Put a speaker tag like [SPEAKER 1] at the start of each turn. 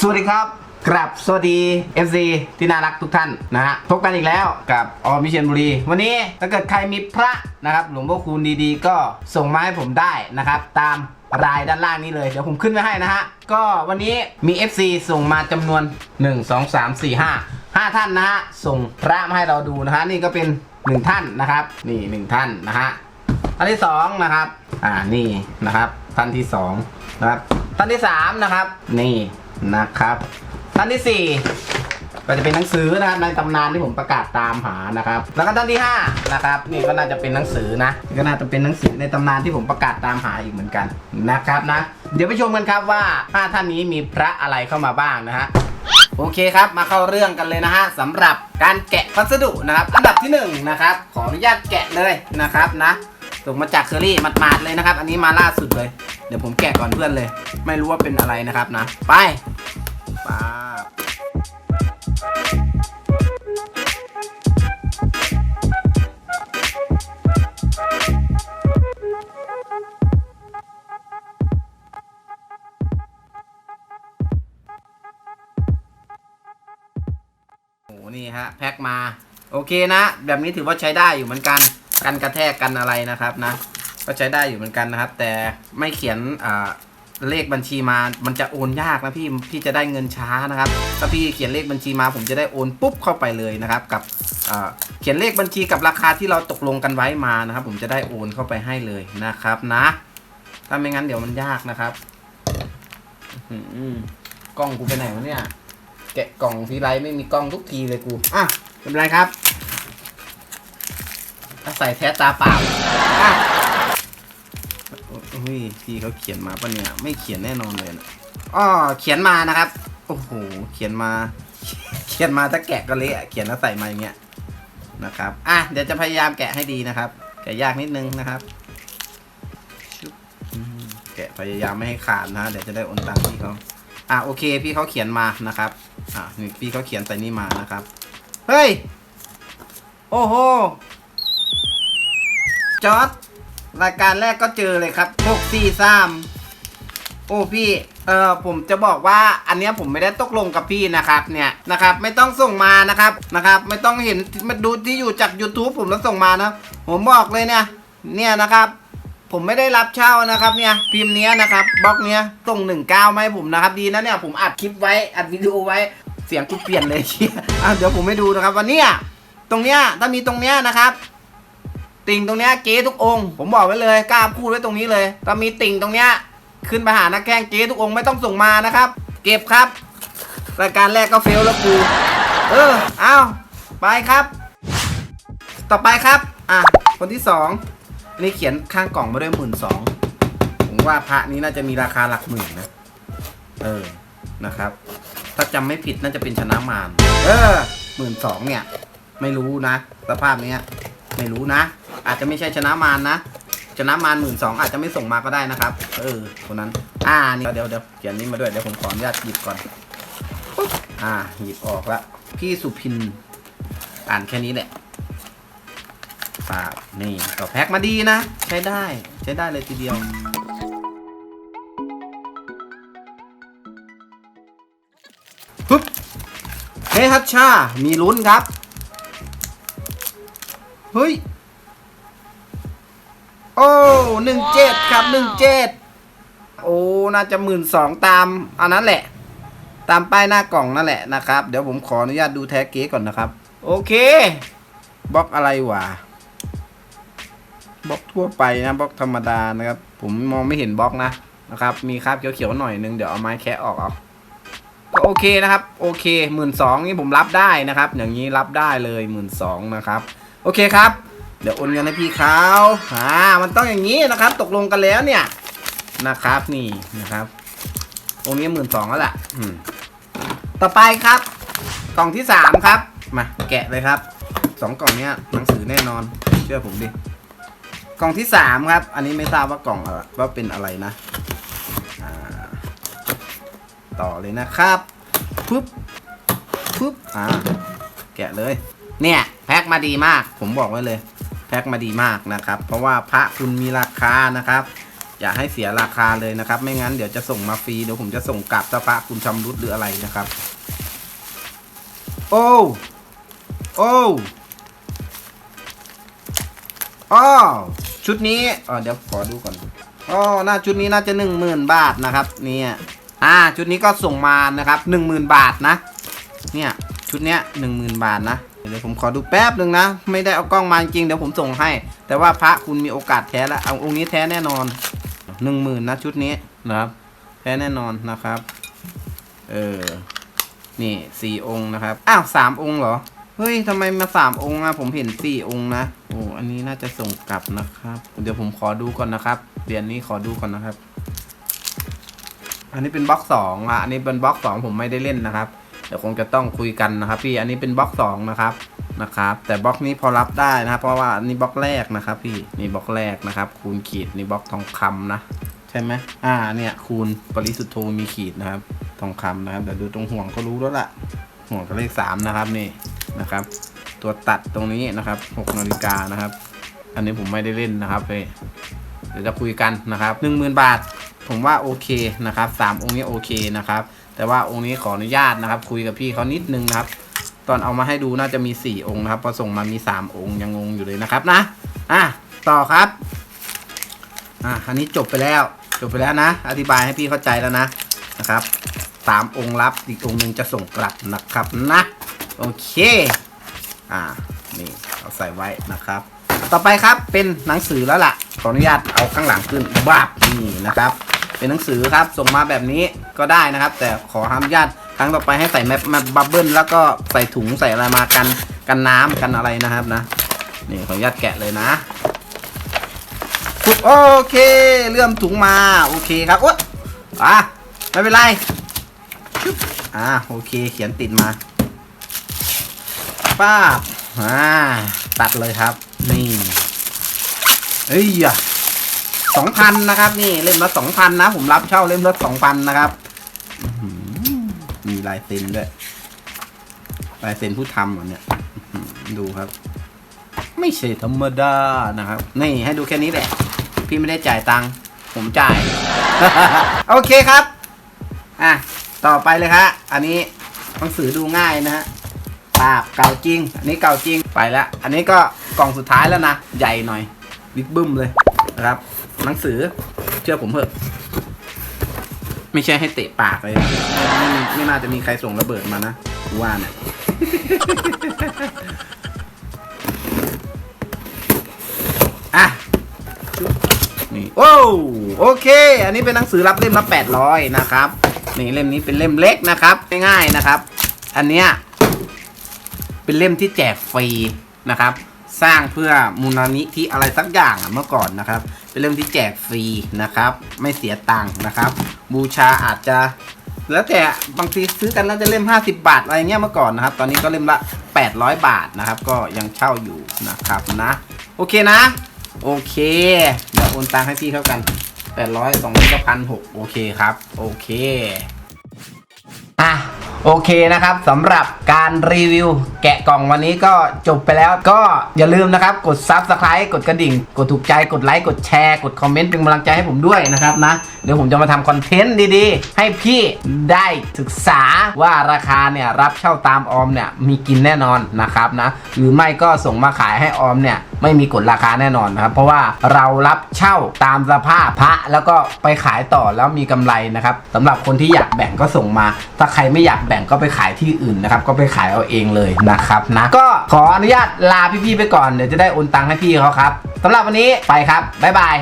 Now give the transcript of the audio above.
[SPEAKER 1] สวัสดีครับกราบสวัสดี FC ที่น่ารักทุกท่านนะฮะพบกันอีกแล้วกับออมิเชียนบุรี วันนี้ถ้าเกิดใครมีพระนะครับ หลวงพ่อคูณดีๆ ก็ส่งมาให้ผมได้นะครับ ตามรายด้านล่างนี้เลย เดี๋ยวผมขึ้นไว้ให้นะฮะ ก็วันนี้มี FC ส่งมาจำนวน 1 2 3 4 5 5 ท่านนะฮะ ส่งพระมาให้เราดูนะฮะ นี่ก็เป็น 1 ท่านนะครับ นี่ 1 ท่านนะฮะท่านที่สองนะครับ อ่านี่นะครับ ท่านที่สองนะครับท่านที่สามนะครับ นี่ นะครับท่านที่สี่ก็จะเป็นหนังสือนะครับในตำนานที่ผมประกาศตามหานะครับ แล้วก็ท่านที่ห้านะครับนี่ก็น่าจะเป็นหนังสือนะก็น่าจะเป็นหนังสือในตำนานที่ผมประกาศตามหาอีกเหมือนกันนะครับนะ เดี๋ยวไปชมกันครับว่าห้าท่านนี้มีพระอะไรเข้ามาบ้างนะฮะโอเคครับมาเข้าเรื่องกันเลยนะฮะสำหรับการแกะพัสดุนะครับอันดับที่หนึ่งนะครับขออนุญาตแกะเลยนะครับนะส่งมาจากเคอรี่หมาดๆเลยนะครับ อันนี้มาล่าสุดเลย เดี๋ยวผมแกะก่อนเพื่อนเลย ไม่รู้ว่าเป็นอะไรนะครับนะ ไปปาบโอ้โหนี่ฮะแพ็คมา โอเคนะ แบบนี้ถือว่าใช้ได้อยู่เหมือนกัน กันกระแทกกันอะไรนะครับนะ ก็ใช้ได้อยู่เหมือนกันนะครับ แต่ไม่เขียนเลขบัญชีมา มันจะโอนยากนะพี่ พี่จะได้เงินช้านะครับ ถ้าพี่เขียนเลขบัญชีมา ผมจะได้โอนปุ๊บเข้าไปเลยนะครับ กับเขียนเลขบัญชีกับราคาที่เราตกลงกันไว้มานะครับ ผมจะได้โอนเข้าไปให้เลยนะครับนะ ถ้าไม่งั้นเดี๋ยวมันยากนะครับกล้องกูไปไหนวะเนี่ย แกะกล่องทีไรไม่มีกล้องทุกทีเลยกู อะไม่เป็นไรครับ ถ้าใส่แท้ตาเปล่าอะ อุ้ยพี่เขาเขียนมาปะเนี่ย ไม่เขียนแน่นอนเลยนะอ๋อเขียนมานะครับ โอ้โห เขียนมา เขียนมาถ้าแกะก็เละเขียนแล้วใส่มาอย่างเงี้ยนะครับ อะ เดี๋ยวจะพยายามแกะให้ดีนะครับ แกะยากนิดนึงนะครับชุบอืมแกะพยายามไม่ให้ขาดนะ เดี๋ยวจะได้โอนตังพี่เขาอะโอเค พี่เขาเขียนมานะครับ อะนี่พี่เขาเขียนใส่นี่มานะครับ เฮ้ย โอ้โหจอร์ด รายการแรกก็เจอเลยครับ6 4 3โอ้พี่ เออผมจะบอกว่าอันเนี้ยผมไม่ได้ตกลงกับพี่นะครับเนี่ยนะครับ ไม่ต้องส่งมานะครับนะครับ ไม่ต้องเห็นมาดูที่อยู่จาก YouTube ผมแล้วส่งมานะ ผมบอกเลยเนี่ย เนี่ยนะครับ ผมไม่ได้รับเช่านะครับเนี่ยพิมพ์เนี้ยนะครับบล็อกเนี้ยส่งหนึ่งเก้ามาให้ผมนะครับ ดีนะเนี่ยผมอัดคลิปไว้อัดวิดีโอไว้เสียงกูเปลี่ยนเลยเชียอะเดี๋ยวผมให้ดูนะครับวันเนี้ยตรงเนี้ยถ้ามีตรงเนี้ยนะครับ ติ่งตรงเนี้ยเก๊ทุกองค์ผมบอกไว้เลยกล้าพูดไว้ตรงนี้เลยถ้ามีติ่งตรงเนี้ยขึ้นไปหานักแข่งเก๊ทุกองค์ไม่ต้องส่งมานะครับ เก็บครับรายการแรกก็เฟลแล้วกูเออเอาไปครับ ต่อไปครับอะคนที่สองอันนี่เขียนข้างกล่องมาด้วยหมื่นสองผมว่าพระนี้น่าจะมีราคาหลักหมื่นนะเออนะครับ ถ้าจำไม่ผิดน่าจะเป็นชนะมารเออหมื่นสองเนี่ย ไม่รู้นะสภาพเนี้ยไม่รู้นะ อาจจะไม่ใช่ชนะมารนะชนะมารหมื่นสองอาจจะไม่ส่งมาก็ได้นะครับ เออคนนั้น อ่านี่เดี๋ยวเดี๋ยวเขียนนี้มาด้วยเดี๋ยวผมขออนุญาตหยิบก่อนอ่าหยิบออกละพี่สุพินอ่านแค่นี้แหละปาบนี่ก็แพ็คมาดีนะ ใช้ได้ ใช้ได้เลยทีเดียวปึ๊บเฮ้ฮัตชา มีลุ้นครับ เฮ้ย โอ้หนึ่งเจ็ดครับหนึ่งเจ็ดโอ้ น่าจะหมื่นสองตามอันนั้นแหละ ตามป้ายหน้ากล่องนั่นแหละนะครับ เดี๋ยวผมขออนุญาตดูแท็กเก๊ก่อนนะครับ โอเคบล็อกอะไรวะบล็อกทั่วไปนะบล็อกธรรมดานะครับ ผมมองไม่เห็นบล็อกนะนะครับ มีคราบเขียวๆหน่อยนึงเดี๋ยวเอาไม้แคะออกเอาก็โอเคนะครับ โอเคหมื่นสองนี่ผมรับได้นะครับ อย่างนี้รับได้เลยหมื่นสองนะครับ โอเคครับเดี๋ยวโอนเงินให้พี่เขาอ่ามันต้องอย่างนี้นะครับ ตกลงกันแล้วเนี่ยนะครับนี่นะครับองค์นี้หมื่นสองแล้วล่ะอืมต่อไปครับ กล่องที่สามครับ มาแกะเลยครับสองกล่องเนี้ยหนังสือแน่นอน เชื่อผมดิ กล่องที่สามครับ อันนี้ไม่ทราบว่ากล่องอะไรว่าเป็นอะไรนะอ่าต่อเลยนะครับปุ๊บปุ๊บอ่าแกะเลย เนี่ย แพ็คมาดีมาก ผมบอกไว้เลย แพ็คมาดีมากนะครับ เพราะว่าพระคุณมีราคานะครับ อย่าให้เสียราคาเลยนะครับ ไม่งั้นเดี๋ยวจะส่งมาฟรีเดี๋ยวผมจะส่งกลับสภาคุณชำรุดหรืออะไรนะครับ โอ้โอ้อ้อชุดนี้อ๋อเดี๋ยวขอดูก่อนอ๋อน่าชุดนี้น่าจะหนึ่งหมื่นบาทนะครับเนี่ยอ่าชุดนี้ก็ส่งมานะครับหนึ่งหมื่นบาทนะ เนี่ยชุดเนี้ยหนึ่งหมื่นบาทนะ เดี๋ยวผมขอดูแป๊บหนึ่งนะ ไม่ได้เอากล้องมาจริงเดี๋ยวผมส่งให้ แต่ว่าพระคุณมีโอกาสแท้แล้วเอาองค์นี้แท้แน่นอนหนึ่งหมื่นนะชุดนี้นะครับ แท้แน่นอนนะครับ เออนี่สี่องค์นะครับ อ้าวสามองค์เหรอ เฮ้ยทำไมมาสามองค์อะผมเห็นสี่องค์นะ โอ้อันนี้น่าจะส่งกลับนะครับ เดี๋ยวผมขอดูก่อนนะครับเหรียญนี้ขอดูก่อนนะครับ อันนี้เป็นบล็อกสองอะอันนี้เป็นบล็อกสองผมไม่ได้เล่นนะครับ เดี๋ยวคงจะต้องคุยกันนะครับ พี่อันนี้เป็นบล็อกสองนะครับนะครับ แต่บล็อกนี้พอรับได้นะครับ เพราะว่าอันนี้บล็อกแรกนะครับ พี่นี่บล็อกแรกนะครับ คูณขีดนี่บล็อกทองคำนะใช่ไหมอ่าเนี่ยคูณปริสุทธโธมีขีดนะครับ ทองคำนะครับเดี๋ยวดูตรงห่วงก็รู้แล้วล่ะห่วงกับเลขสามนะครับนี่นะครับ ตัวตัดตรงนี้นะครับหกนาฬิกานะครับ อันนี้ผมไม่ได้เล่นนะครับเเดี๋ยวจะคุยกันนะครับหนึ่งหมื่นบาท ผมว่าโอเคนะครับสามองค์นี้โอเคนะครับ แต่ว่าองค์นี้ขออนุญาตนะครับ คุยกับพี่เขานิดนึงนะครับ ตอนเอามาให้ดูน่าจะมีสี่องค์นะครับพอส่งมามีสามองค์ยังงงอยู่เลยนะครับนะอะต่อครับอะอันนี้จบไปแล้วจบไปแล้วนะ อธิบายให้พี่เข้าใจแล้วนะนะครับสามองค์รับอีกองค์หนึ่งจะส่งกลับนะครับนะโอเคอ่านี่เอาใส่ไว้นะครับ ต่อไปครับเป็นหนังสือแล้วล่ะขออนุญาตเอาข้างหลังขึ้นบาบนี่นะครับ เป็นหนังสือครับ ส่งมาแบบนี้ก็ได้นะครับ แต่ขออนุญาติครั้งต่อไปให้ใส่แมปแมปบับเบิ้ลแล้วก็ใส่ถุงใส่อะไรมากันกันน้ำกันอะไรนะครับนะนี่ขออนุญาตแกะเลยนะโอเคเลื่อมถุงมาโอเคครับโอ๊ยอะไม่เป็นไรอ่าโอเคเขียนติดมาป้าบอ่าตัดเลยครับ นี่เอ้ยอะ สองพันนะครับ นี่เล่มละสองพันนะ ผมรับเช่าเล่มละสองพันนะครับมีลายเซ็นด้วยลายเซ็นผู้ทำเหรอเนี่ยดูครับ ไม่ใช่ธรรมดานะครับ นี่ให้ดูแค่นี้แหละ พี่ไม่ได้จ่ายตังค์ผมจ่าย โอเคครับ อะ ต่อไปเลยครับอันนี้หนังสือดูง่ายนะฮะปากเก่าจริง อันนี้เก่าจริงไปแล้ว อันนี้ก็กล่องสุดท้ายแล้วนะ ใหญ่หน่อย บิ๊กบึ้มเลยนะครับ หนังสือ เชื่อผมเถอะ ไม่ใช่ให้เตะปากเลยไม่มีไม่น่าจะมีใครส่งระเบิดมานะว่าเนี่ยอะนี่โอ้โอเค อันนี้เป็นหนังสือรับเล่มละ800นะครับนี่เล่มนี้เป็นเล่มเล็กนะครับง่ายๆนะครับ อันเนี้ยเป็นเล่มที่แจกฟรีนะครับ สร้างเพื่อมูลนิธิอะไรสักอย่างอะเมื่อก่อนนะครับ เป็นเล่มที่แจกฟรีนะครับ ไม่เสียตังค์นะครับ บูชาอาจจะ แล้วแต่บางทีซื้อกันแล้วจะเล่ม 50 บาทอะไรเงี้ยเมื่อก่อนนะครับ ตอนนี้ก็เล่มละ 800 บาทนะครับ ก็ยังเช่าอยู่นะครับนะ โอเคนะ โอเค เดี๋ยวโอนตังค์ให้พี่เข้ากัน 800 2นี้ก็พันหกโอเคครับ โอเค โอเคนะครับสำหรับการรีวิว แกะกล่องวันนี้ก็จบไปแล้วก็อย่าลืมนะครับ กด Subscribe กดกระดิ่ง กดถูกใจกดไลค์กดแชร์ กดคอมเมนต์เป็นกำลังใจให้ผมด้วยนะครับนะ เดี๋ยวผมจะมาทำคอนเทนต์ดีๆ ให้พี่ได้ศึกษาว่าราคาเนี่ยรับเช่าตามออมเนี่ยมีกินแน่นอนนะครับนะ หรือไม่ก็ส่งมาขายให้ออมเนี่ยไม่มีกฎราคาแน่นอนนะครับ เพราะว่าเรารับเช่าตามสภาพพระแล้วก็ไปขายต่อแล้วมีกำไรนะครับสำหรับคนที่อยากแบ่งก็ส่งมา ถ้าใครไม่อยากแบบ่งก็ไปขายที่อื่นนะครับ ก็ไปขายเอาเองเลยนะครับนะ ก็ขออนุญาตลาพี่ๆไปก่อน เดี๋ยวจะได้โอนตังค์ให้พี่เขาครับสำหรับวันนี้ไปครับบ๊ายบาย